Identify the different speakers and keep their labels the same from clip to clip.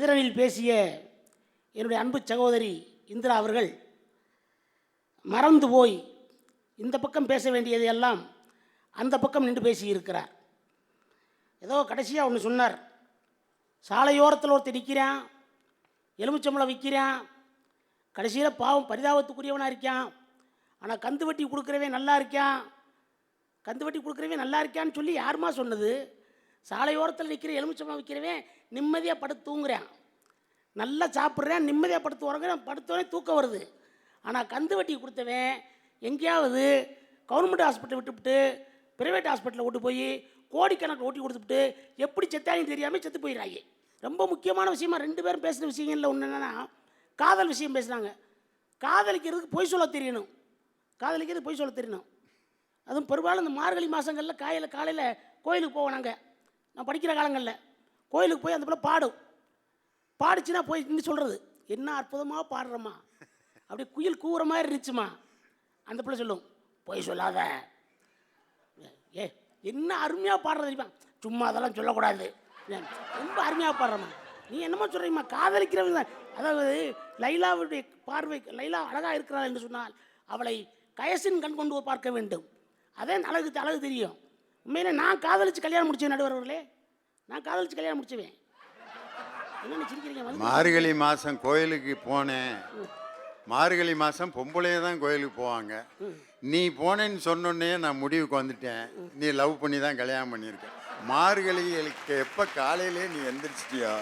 Speaker 1: இதரனில் பேசிய என்னுடைய அன்பு சகோதரி இந்திரா அவர்கள் மறந்து போய் இந்த பக்கம் பேச வேண்டியது எல்லாம் அந்த பக்கம் நின்று பேசியிருக்கிறார். ஏதோ கடைசியாக ஒன்று சொன்னார். சாலையோரத்தில் ஒருத்தர் நிற்கிறான் எலுமிச்சம்பளம் விற்கிறான் கடைசியில் பாவம் பரிதாபத்துக்குரியவனாக இருக்கான் ஆனால் கந்து வட்டி கொடுக்குறவன் நல்லா இருக்கான் கந்து வட்டி கொடுக்குறவே நல்லா இருக்கான்னு சொல்லி யாருமா சொன்னது? சாலையோரத்தில் நிற்கிற எலுமிச்சம்பழம் விற்கிறவன் நிம்மதியாக படுத்து தூங்குறேன். நல்லா சாப்பிட்றேன் நிம்மதியாக படுத்து உறங்குறேன் படுத்தோடனே தூக்கம் வருது. ஆனால் கந்து வட்டி கொடுத்தவன் எங்கேயாவது கவர்மெண்ட் ஹாஸ்பிட்டல் விட்டுவிட்டு ப்ரைவேட் ஹாஸ்பிட்டலில் ஓட்டு போய் கோடிக்கணக்கில் ஓட்டி கொடுத்துட்டு எப்படி செத்தாயின்னு தெரியாமல் செத்து போயிடுறாங்க ரொம்ப முக்கியமான விஷயமா ரெண்டு பேரும் பேசுகிற விஷயங்கள்ல ஒன்று என்னென்னா காதல் விஷயம் பேசுகிறாங்க காதலிக்கிறதுக்கு பொய் சொல்ல தெரியணும். காதலிக்கிறது பொய் சொல்ல தெரியணும். அதுவும் பெரும்பாலும் இந்த மார்கழி மாதங்களில் காலையில் காலையில் கோயிலுக்கு போவோம் நாங்கள் நான் படிக்கிற காலங்களில். கோயிலுக்கு போய் அந்த பிள்ளை பாடும். பாடிச்சுன்னா போய் நின்று சொல்கிறது என்ன அற்புதமாக பாடுறம்மா. அப்படியே குயில் கூற மாதிரி இருந்துச்சுமா அந்த பிள்ளை சொல்லும். பொய் சொல்லாத. ஏ என்ன அருமையாக பாடுறது தெரியுமா? சும்மா அதெல்லாம் சொல்லக்கூடாது. ஏன், ரொம்ப அருமையாக பாடுறம்மா. நீ என்னமோ சொல்கிறீம்மா காதலிக்கிறவங்க தான். அதாவது லைலாவுடைய பார்வை லைலா அழகாக இருக்கிறாள் என்று சொன்னால் அவளை கயசின் கண் கொண்டு பார்க்க வேண்டும். அதே அழகு அழகு தெரியும். உண்மையிலே நான் காதலிச்சு கல்யாணம் முடிச்சேன் நடுவர் அவர்களே நான் காதலிச்சு கல்யாணம் முடிச்சுவேன். சிரிக்கிறீங்க
Speaker 2: மார்கழி மாதம் கோயிலுக்கு போனேன். மார்கழி மாதம் பொம்பளையே தான் கோயிலுக்கு போவாங்க. நீ போனேன்னு சொன்னோடனே நான் முடிவுக்கு வந்துட்டேன். நீ லவ் பண்ணி தான் கல்யாணம் பண்ணியிருக்க. மார்கழிகளுக்கு எப்போ காலையிலே நீ எந்திரிச்சிட்டியோ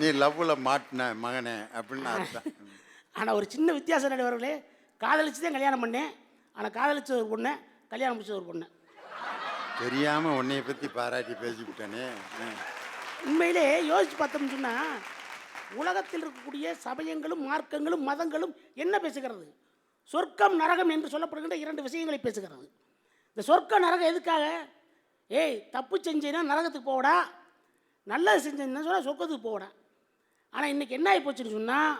Speaker 2: நீ லவ்வில் மாட்டின மகனே அப்படின்னு அர்த்தம்.
Speaker 1: ஆனால் ஒரு சின்ன வித்தியாசம் நடுவர்களே காதலிச்சு தான் கல்யாணம் பண்ணேன். ஆனால் காதலிச்ச ஒரு பொண்ணை கல்யாணம் முடிச்ச ஒரு பொண்ணு.
Speaker 2: தெரியாமல் உன்னைய பற்றி பாராட்டி பேசிவிட்டேனே
Speaker 1: உண்மையிலே யோசிச்சு பார்த்தோம்னு சொன்னால் உலகத்தில் இருக்கக்கூடிய சமயங்களும் மார்க்கங்களும் மதங்களும் என்ன பேசுகிறது? சொர்க்கம் நரகம் என்று சொல்லப்படுகின்ற இரண்டு விஷயங்களை பேசுகிறது. இந்த சொர்க்க நரகம் எதுக்காக? ஏய் தப்பு செஞ்சேன்னா நரகத்துக்கு போகடா. நல்லது செஞ்சேன்னு சொன்னால் சொர்க்கத்துக்கு போகடா. ஆனால் இன்றைக்கி என்ன ஆகி போச்சுன்னு சொன்னால்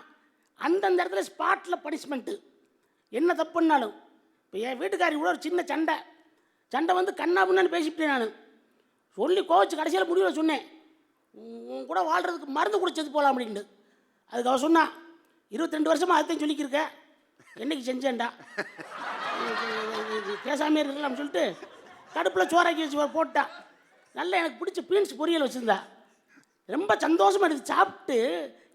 Speaker 1: அந்தந்த இடத்துல ஸ்பாட்டில் பனிஷ்மெண்ட்டு என்ன தப்பு பண்ணாலும் இப்போ என் வீட்டுக்காரி கூட ஒரு சின்ன சண்டை. சண்டை வந்து கண்ணா பின்னான்னு பேசிவிட்டேன் நான். சொல்லி கோவச்சு கடைசியில் முடிவில் சொன்னேன். உன் கூட வாழ்கிறதுக்கு மருந்து குடிச்சது போகலாம் அப்படின்ட்டு அதுக்கு அவ சொன்னான் இருபத்தி ரெண்டு வருஷமாக அதையும் சொல்லிக்கிருக்க. என்னைக்கு செஞ்சேன்டா? பேசாமே இருக்கலாம்னு சொல்லிட்டு கடுப்பில் சோறாக்கி வச்சு போட்டான் நல்லா எனக்கு பிடிச்ச பீன்ஸ் பொரியல் வச்சுருந்தா. ரொம்ப சந்தோஷமாக எடுத்து சாப்பிட்டு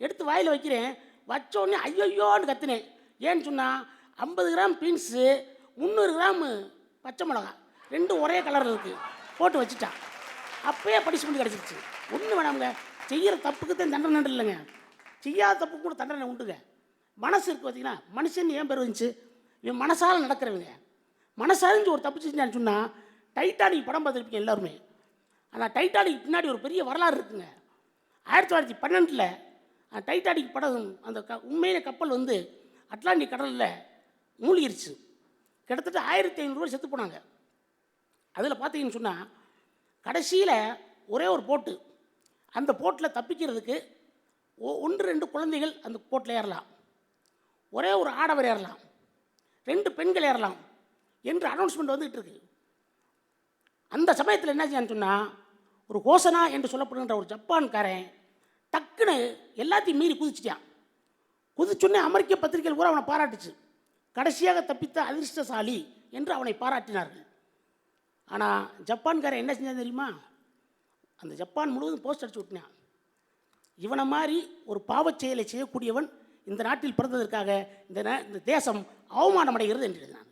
Speaker 1: எடுத்து வாயில் வைக்கிறேன். வச்சோடனே ஐயோயோன்னு கத்துனேன். ஏன்னு சொன்னால் ஐம்பது கிராம் பீன்ஸு முந்நூறு கிராம் பச்சை மிளகா ரெண்டும் ஒரே கலரில் இருக்குது போட்டு வச்சுட்டான் அப்பயே பனிஷ்மெண்ட் கிடச்சிருச்சு. ஒன்றும் வேணாமுங்க. செய்கிற தப்புக்கு தான் தண்டனை இல்லைங்க. செய்யாத தப்பு கூட தண்டனை உண்டுங்க. மனசு இருக்குது பார்த்தீங்கன்னா மனுஷன் ஏன் பேர் வந்துச்சு? இவன் மனசால் நடக்கிறவங்க. மனசறிஞ்சு ஒரு தப்பு செஞ்சான்னு சொன்னால் டைட்டானிக் படம் பார்த்துருப்பீங்க எல்லாருமே. ஆனால் டைட்டானிக் பின்னாடி ஒரு பெரிய வரலாறு இருக்குங்க. ஆயிரத்தி தொள்ளாயிரத்தி பன்னெண்டில் டைட்டானிக் படம் அந்த க உண்மையான கப்பல் வந்து அட்லாண்டிக் கடலில் மூழ்கிருச்சு. கிட்டத்தட்ட ஆயிரத்தி ஐநூறுரூவா செத்து போனாங்க. அதில் பார்த்தீங்கன்னு சொன்னால் கடைசியில் ஒரே ஒரு போட்டு அந்த போட்டில் தப்பிக்கிறதுக்கு ஒன்று ரெண்டு குழந்தைகள் அந்த போட்டில் ஏறலாம். ஒரே ஒரு ஆடவர் ஏறலாம். ரெண்டு பெண்கள் ஏறலாம் என்று அனௌன்ஸ்மெண்ட் வந்துகிட்டு இருக்கு. அந்த சமயத்தில் என்ன செய்யான்னு சொன்னால் ஒரு ஹோசனா என்று சொல்லப்படுகின்ற ஒரு ஜப்பான்காரன் டக்குன்னு எல்லாத்தையும் மீறி குதிச்சிட்டான். குதிச்சொன்னே அமெரிக்க பத்திரிகைகள் கூட அவனை பாராட்டுச்சு. கடைசியாக தப்பித்த அதிர்ஷ்டசாலி என்று அவனை பாராட்டினார்கள். ஆனால் ஜப்பான்காரன் என்ன செஞ்சான் தெரியுமா? அந்த ஜப்பான் முழுவதும் போஸ்ட் அடிச்சு விட்டினான். இவனை மாதிரி ஒரு பாவச் செயலை செய்யக்கூடியவன் இந்த நாட்டில் பிறந்ததற்காக இந்த இந்த தேசம் அவமானம் அடைகிறது என்று எழுதினான்.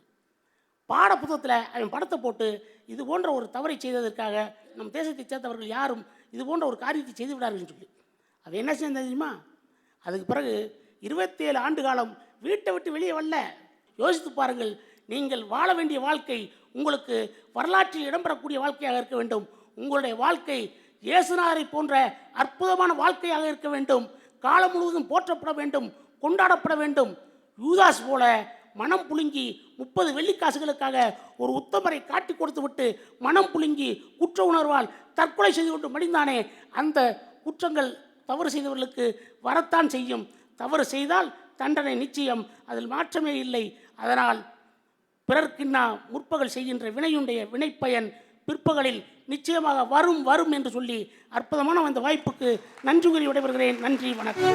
Speaker 1: பாட புத்தகத்தில் அவன் படத்தை போட்டு இது போன்ற ஒரு தவறை செய்ததற்காக நம் தேசத்தைச் சேர்ந்தவர்கள் யாரும் இது போன்ற ஒரு காரியத்தை செய்து விடார்கள் சொல்லி. அவன் என்ன செஞ்சா தெரியுமா? அதுக்கு பிறகு இருபத்தேழு ஆண்டு காலம் வீட்டை விட்டு வெளியே வரல. யோசித்து பாருங்கள் நீங்கள் வாழ வேண்டிய வாழ்க்கை உங்களுக்கு வரலாற்றில் இடம்பெறக்கூடிய வாழ்க்கையாக இருக்க வேண்டும். உங்களுடைய வாழ்க்கை இயேசுநாரை போன்ற அற்புதமான வாழ்க்கையாக இருக்க வேண்டும். காலம் முழுவதும் போற்றப்பட வேண்டும் கொண்டாடப்பட வேண்டும். யூதாஸ் போல மனம் புழுங்கி முப்பது வெள்ளிக்காசுகளுக்காக ஒரு உத்தமரை காட்டி கொடுத்து விட்டு மனம் புழுங்கி குற்ற உணர்வால் தற்கொலை செய்து கொண்டு மடிந்தானே அந்த குற்றங்கள் தவறு செய்தவர்களுக்கு வரத்தான் செய்யும். தவறு செய்தால் தண்டனை நிச்சயம் அதில் மாற்றமே இல்லை. அதனால் பிறர்க்கின்னா முற்பகல் செய்கின்ற வினையுடைய வினைப்பயன் பிற்பகலில் நிச்சயமாக வரும் வரும் என்று சொல்லி அற்புதமான அந்த வாய்ப்புக்கு நன்றி கூறி விடைபெறுகிறேன் நன்றி வணக்கம்.